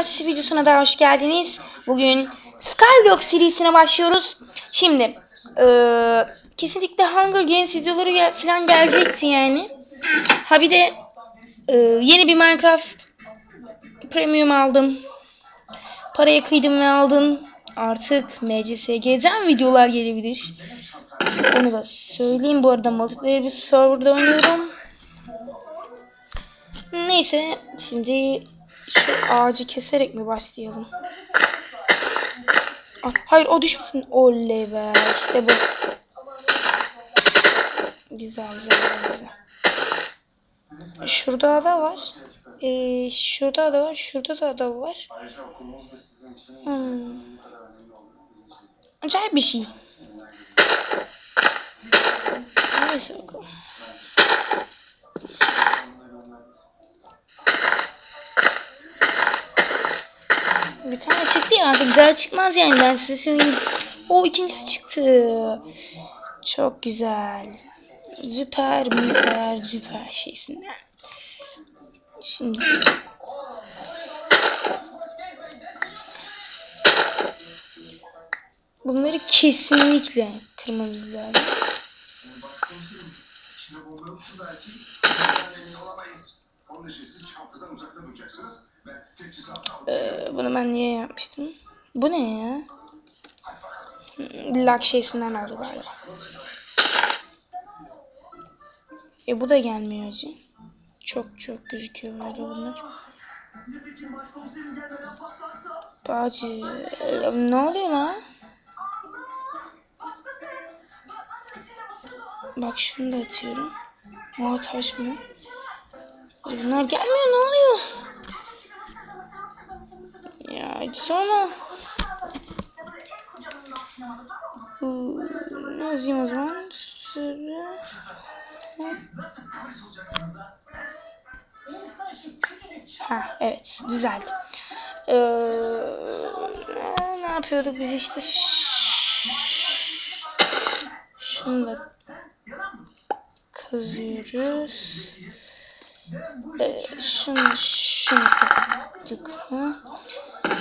Arkadaşlar videosuna da hoş geldiniz. Bugün Skyblock serisine başlıyoruz. Şimdi eee, kesinlikle Hunger Games videoları falan gelecekti yani. Ha bir de eee, yeni bir Minecraft Premium aldım. Paraya kıydım ve aldım. Artık MCSG'den videolar gelebilir. Onu da söyleyeyim. Bu arada multiplayer bir serverda oynuyorum. Neyse şimdi şu ağacı keserek mi başlayalım? Ah, hayır o düşmesin. Oley be işte bu. Güzel güzel güzel. Şurada ada var. Ee, şurada ada var. Şurada da ada var. Hmm. Acayip bir şey. Neyse bakalım. Bir tane çıktı ya artık daha çıkmaz yani ben size söyleyeyim. O ikincisi çıktı. Çok güzel. Süper, süper, süper şeysinden. Şimdi bunları kesinlikle kırmamız lazım. Ee, bunu ben niye yapmıştım? Bu ne ya? Hmm, Lag şeysinden oldu galiba. E bu da gelmiyor acı. Çok çok gözüküyor böyle bunlar. Bacı ne oluyor lan? Bak şunu da atıyorum. Aa taş mı? Bunlar gelmiyor ne oluyor? Ya sonra yazayım o zaman? Süre. Ha evet düzeldi. Ee, ne yapıyorduk biz işte şunu da kazıyoruz. Ee, şunu şunu kapattık mı?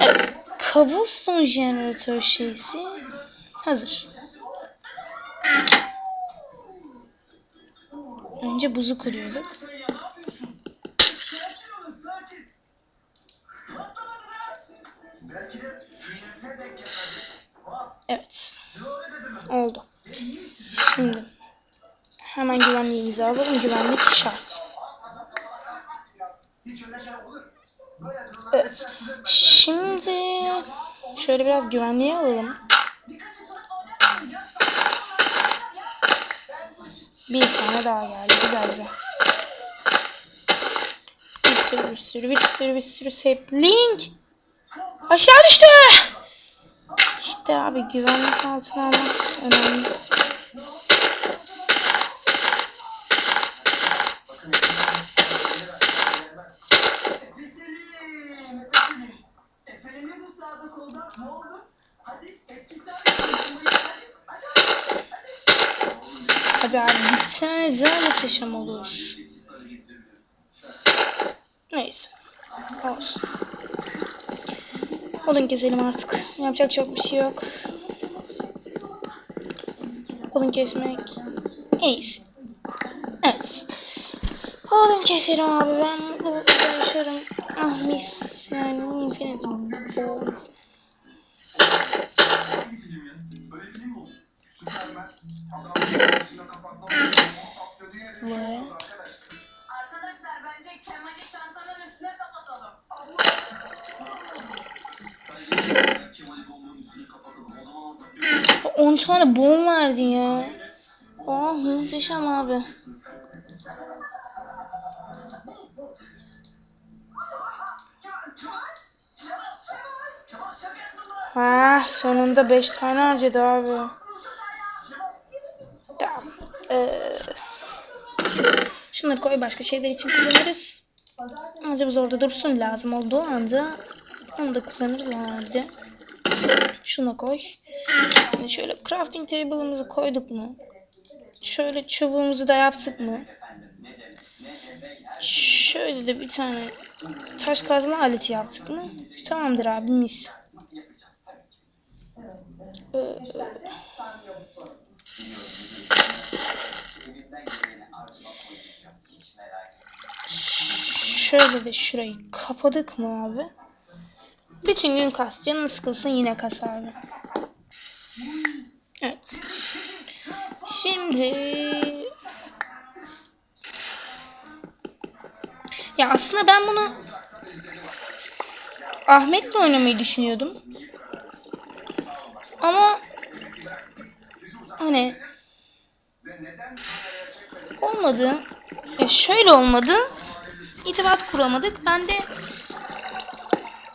Evet. Cobblestone jeneratör şeysi hazır. Önce buzu gelmedi. Evet. Oldu. Şimdi hemen güvenliğimizi alalım. Güvenlik şart. Evet. Şimdi şöyle biraz güvenliğe alalım. Bir tane daha geldi. Güzel güzel. Bir sürü bir sürü bir sürü bir sürü sapling. Aşağı düştü. İşte abi güvenlik altına almak önemli. Efe'lim, Efe'lim. Efe'lim bu sağda solda ne oldu? Hadi etkisiz Hadi, Hadi abi bir tane daha muhteşem olur. Neyse. Olsun. Odun keselim artık. Yapacak çok bir şey yok. Odun kesmek. İyiyiz. Evet. Odun keselim abi. Ben mutlulukla yaşarım. Ah mis. Yani infinite. olur? Süpermen adam içine muhteşem abi. Ha sonunda 5 tane harcadı abi. Tamam. Ee, şunları koy başka şeyler için kullanırız. Acımız orada dursun lazım olduğu anda onu da kullanırız o halde. Şuna koy. Şimdi şöyle crafting table'ımızı koyduk mu? Şöyle çubuğumuzu da yaptık mı? Şöyle de bir tane taş kazma aleti yaptık mı? Tamamdır abi mis. Şöyle de şurayı kapadık mı abi? Bütün gün kas. Canın sıkılsın yine kas abi. Evet. Şimdi ya aslında ben bunu Ahmet'le oynamayı düşünüyordum. Ama hani olmadı. Ya şöyle olmadı. İrtibat kuramadık. Ben de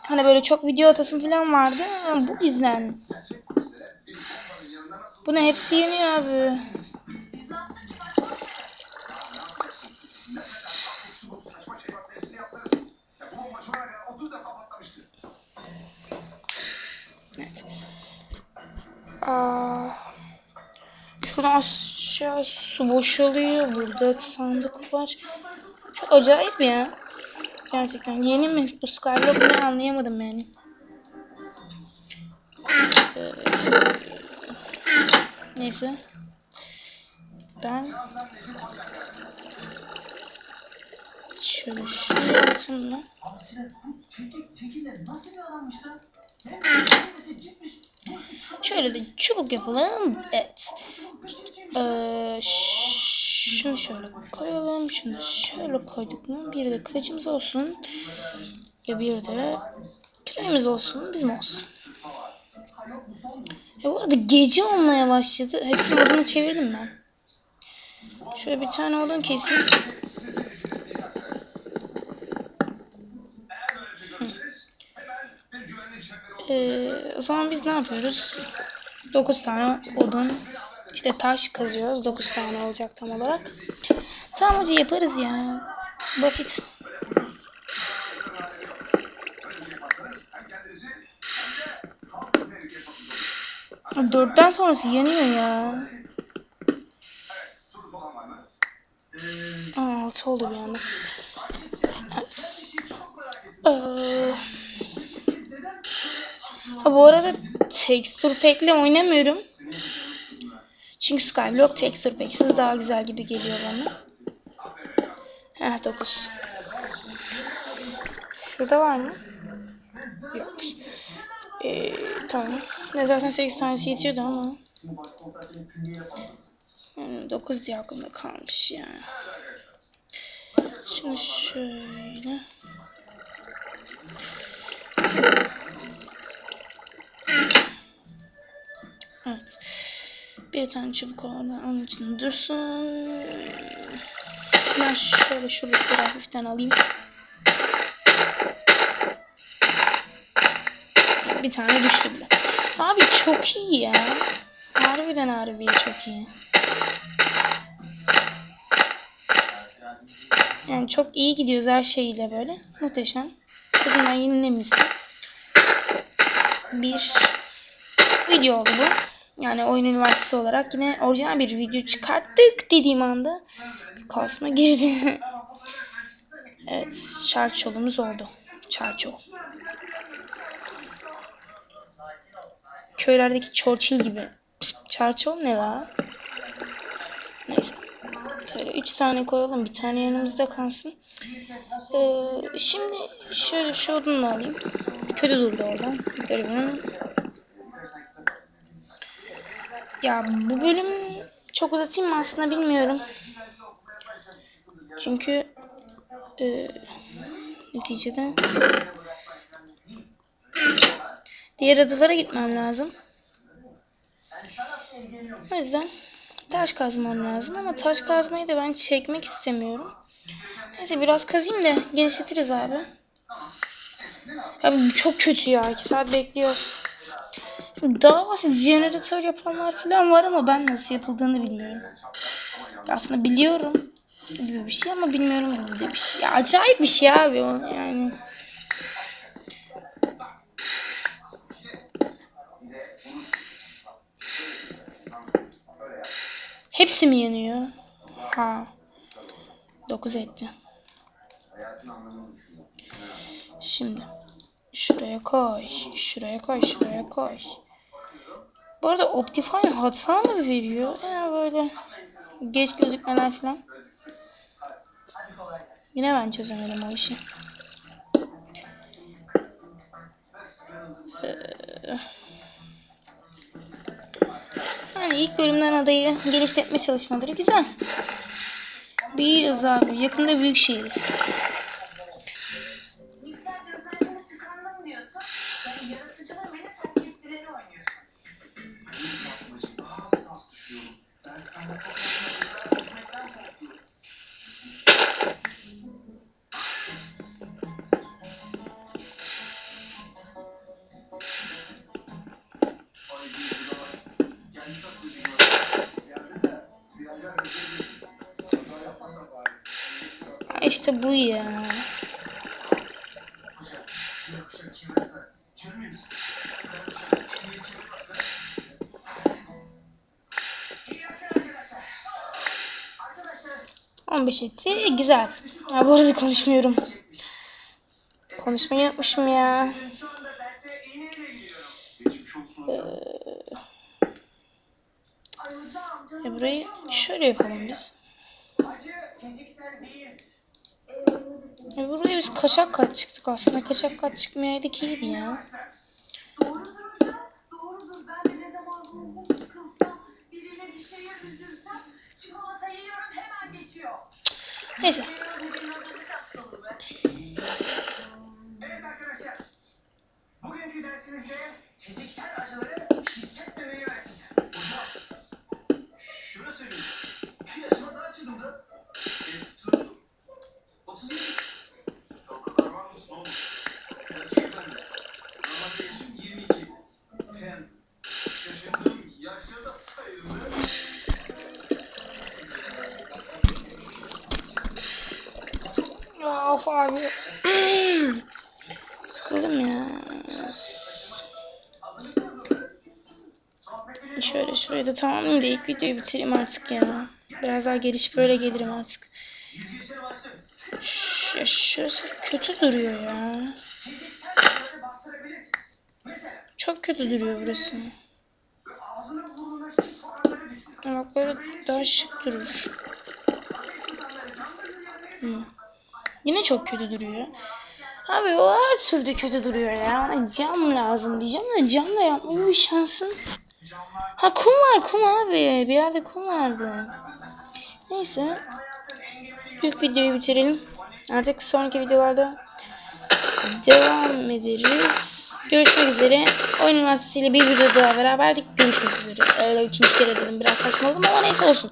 hani böyle çok video atasım falan vardı. Bu yüzden. Bu ne hepsi yeniyor abi. Su boşalıyor. Burada sandık var. Çok acayip ya. Gerçekten. Yeni mi bu Skyblock ne anlayamadım yani. Ee, neyse. Ben şöyle gitmiş. Bu sıçramış. Şöyle de çubuk yapalım. Evet. Ee, şunu şöyle koyalım. Şunu şöyle koyduk mu? Bir de kılıcımız olsun. Ve bir de küreğimiz olsun. Bizim olsun. Ya bu arada gece olmaya başladı. Hepsini oduna çevirdim ben. Şöyle bir tane odun keseyim. Ee, o zaman biz ne yapıyoruz? 9 tane odun. İşte taş kazıyoruz. 9 tane olacak tam olarak. Tamam hacı yaparız ya. Basit. De. Dörtten sonrası yanıyor ya. Aa, altı oldu bir anda. Evet. Ee, bu arada texture pack'le oynamıyorum. Çünkü Skyblock texture pack'siz daha güzel gibi geliyor bana. Heh 9. Şurada var mı? Yok. Ee, tamam. Ne zaten 8 tanesi yetiyordu ama. Hmm, 9 diye aklımda kalmış ya. Şunu şöyle. Bir tane çubuk orada onun için dursun. Ben şöyle şurada hafiften alayım. Bir tane düştü bile. Abi çok iyi ya. Harbiden harbi çok iyi. Yani çok iyi gidiyoruz her şeyiyle böyle. Muhteşem. Bugün ben yenilemiştim. Bir video oldu bu. Yani oyun üniversitesi olarak yine orijinal bir video çıkarttık dediğim anda kasma girdi. evet, çarçolumuz oldu. Çarçol. Köylerdeki çorçil gibi. Çarçol ne la? Neyse. Şöyle 3 tane koyalım. Bir tane yanımızda kalsın. Ee, şimdi şöyle şu odunu da alayım. Kötü durdu oradan. Garibim. Ya bu bölüm çok uzatayım mı aslında bilmiyorum. Çünkü e, neticede diğer adalara gitmem lazım. O yüzden taş kazmam lazım ama taş kazmayı da ben çekmek istemiyorum. Neyse biraz kazayım da genişletiriz abi. Abi çok kötü ya. 2 saat bekliyoruz. Daha basit jeneratör yapanlar falan var ama ben nasıl yapıldığını bilmiyorum. Aslında biliyorum gibi bir şey ama bilmiyorum gibi bir şey. Acayip bir şey abi o yani. Hepsi mi yanıyor? Ha. 9 etti. Şimdi şuraya koy, şuraya koy, şuraya koy. Bu arada Optifine hata mı veriyor? Ya böyle geç gözükmeler falan. Yine ben çözemedim o işi. Ee, Yani ilk bölümden adayı geliştirme çalışmaları güzel. Büyüyoruz abi. Yakında büyük şehiriz. İyi akşamlar arkadaşlar. Arkadaşlar, 15 etti. Güzel. Ha, bu arada konuşmuyorum. Konuşmayı unutmuşum ya. Canım. E burayı şöyle yapalım biz. E buraya biz kaçak kat çıktık aslında. Kaçak kat çıkmayaydık iyiydi ya. Neyse. Evet arkadaşlar, bugünkü dersimizde fiziksel acıları hissetmemeyi öğreteceğim. Şunu söyleyeyim. Yaşıma daha. Şöyle şurayı da tamamlayayım da ilk videoyu bitireyim artık ya. Biraz daha gelişip öyle gelirim artık. Ş şurası kötü duruyor ya. Çok kötü duruyor burası. Bak böyle daha şık durur. Hı. Yine çok kötü duruyor. Abi o her türlü kötü duruyor ya. Bana cam lazım diyeceğim de camla yapma bir şansın. Ha kum var kum abi. Bir yerde kum vardı. Neyse. İlk videoyu bitirelim. Artık sonraki videolarda devam ederiz. Görüşmek üzere. Oyun üniversitesiyle bir video daha beraberdik. Görüşmek üzere. Öyle ikinci kere dedim. Biraz saçmaladım ama neyse olsun.